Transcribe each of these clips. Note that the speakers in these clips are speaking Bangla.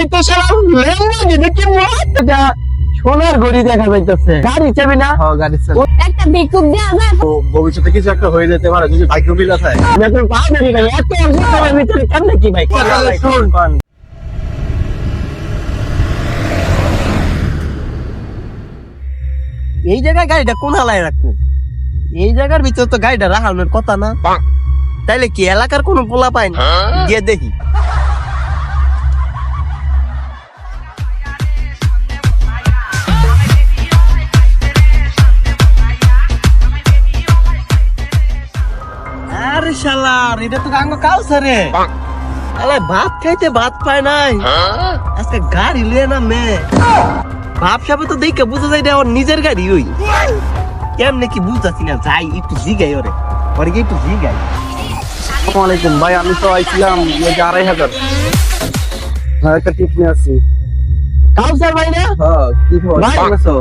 আমি তো সোনার ঘড়ি দেখা যাইতেছে। গাড়ি চাবি না? হ্যাঁ গাড়ি চাল একটা বিকুপ দেওয়া যায় তো ভবিষ্যতে কিছু একটা হয়ে যেতে পারে যদি ভাগ্য মিলা থাকে পা ভাই? এত অসুস্থতার ভিতরে কেমনে কি ভাই? তাহলে শুন। এই জায়গায় গাড়িটা কোন হালায় রাখব? এই জায়গার ভিতর তো গাড়িটা রাখানোর কথা না। তাইলে কি এলাকার কোনো পোলা পায় না? গিয়ে দেখি। শালার এটা তো গাঙ্গ কাউসারে আলে ভাত খাইতে ভাত পায় নাই আজকে গাড়ি লিয়ে না মে বাপ সাহেব তো দেখে বুঝা যায় এটা ওর নিজের গাড়ি ওই কেমনে কি বুঝাছি না যাই একটু জিগাই ওরে ওরে কি একটু জিগাই আসসালামু আলাইকুম ভাই আমি তো আইছিলাম ওই যে আড়াই হাজার হ্যাঁ একটা টিপ নিয়ে আসছি কাউসার ভাই না হ্যাঁ কি খবর ভাই। কেমন আছো?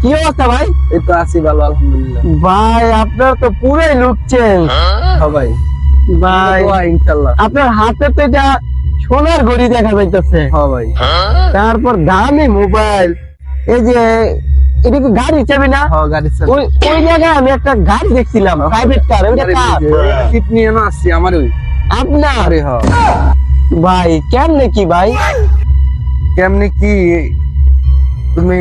কি অবস্থা ভাই এই তো আছি ভালো আলহামদুলিল্লাহ ভাই আপনার তো পুরোই লুকছেন হ্যাঁ ভাই। আপনার হাতে তো এটা সোনার ঘড়ি দেখা যাইতেছে। হ্যাঁ ভাই। তারপর দামি মোবাইল। এই যে এটা কি গাড়ি চাবি না? হ্যাঁ ওই ওই জায়গায় আমি একটা গাড়ি দেখছিলাম প্রাইভেট কার ওইটা কার? টিপ নিয়ে না আসছি আমার ওই আপনার? আরে ভাই কেমনে কি ভাই? কেমনি কি? তুমি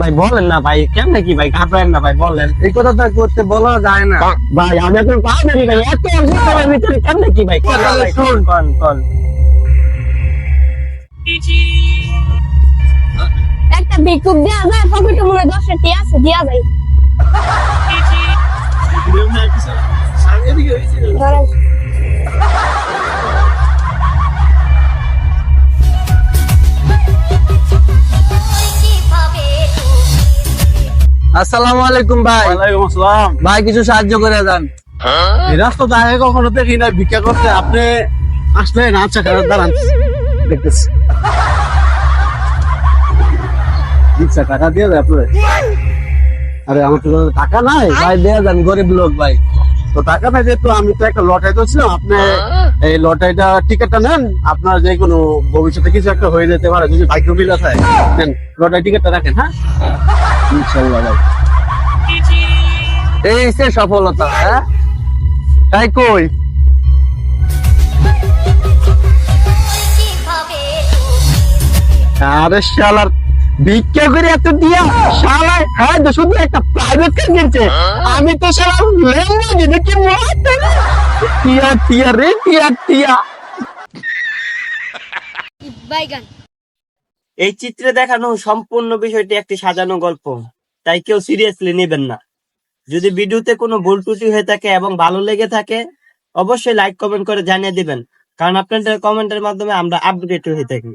ভাই বলেন না ভাই কেমনে কি ভাই ঘাবড়েন না ভাই বলেন। এই কথাটা করতে বলা যায় না। ভাই আমি এখন পা ধরি ভাই এত অসুস্থতার ভিতরে কেমনে কি ভাই শুন। কোন কোন একটা বিকুপ দেওয়া যায় পকেটে মনে দশটা টি আছে দেওয়া যায়। ধরেন আসসালামু আলাইকুম ভাই। ওয়ালাইকুম আসসালাম। ভাই কিছু সাহায্য করে দেন এই রাস্তা তো কখনো দেখি না ভিক্ষা করতে। আপনি আসলেন আচ্ছা খারাপ দাঁড়ান। দেখতেছি। দিচ্ছা টাকা দিয়ে দেয় আপনার। আরে আমার তো টাকা নাই। ভাই দেয়া যান গরিব লোক ভাই। তো টাকা নাই যেহেতু আমি তো একটা লটারি তো ছিলাম আপনি এই লটারিটা টিকিটটা নেন। আপনার যে কোনো ভবিষ্যতে কিছু একটা হয়ে যেতে পারে যদি ভাগ্য মিলা থাকে নেন। লটারি টিকিটটা রাখেন হ্যাঁ? ইনশাল্লাহ সফলতা হ্যাঁ? তাই কই? আরে শালার, ভিক্ষা করে এত দিয়া শালা হ্যাঁ তো শুধু একটা প্রাইভেট কার কিনছে। আমি তো শালা কিনবো টিয়া টিয়া রে, টিয়া টিয়া। বাইগান। এই চিত্রে দেখানো সম্পূর্ণ বিষয়টি একটি সাজানো গল্প। তাই কেউ সিরিয়াসলি নেবেন না। যদি ভিডিওতে কোনো ভুল ত্রুটি হয়ে থাকে এবং ভালো লেগে থাকে, অবশ্যই লাইক কমেন্ট করে জানিয়ে দিবেন। কারণ আপনাদের কমেন্টের মাধ্যমে আমরা আপডেট হয়ে থাকি।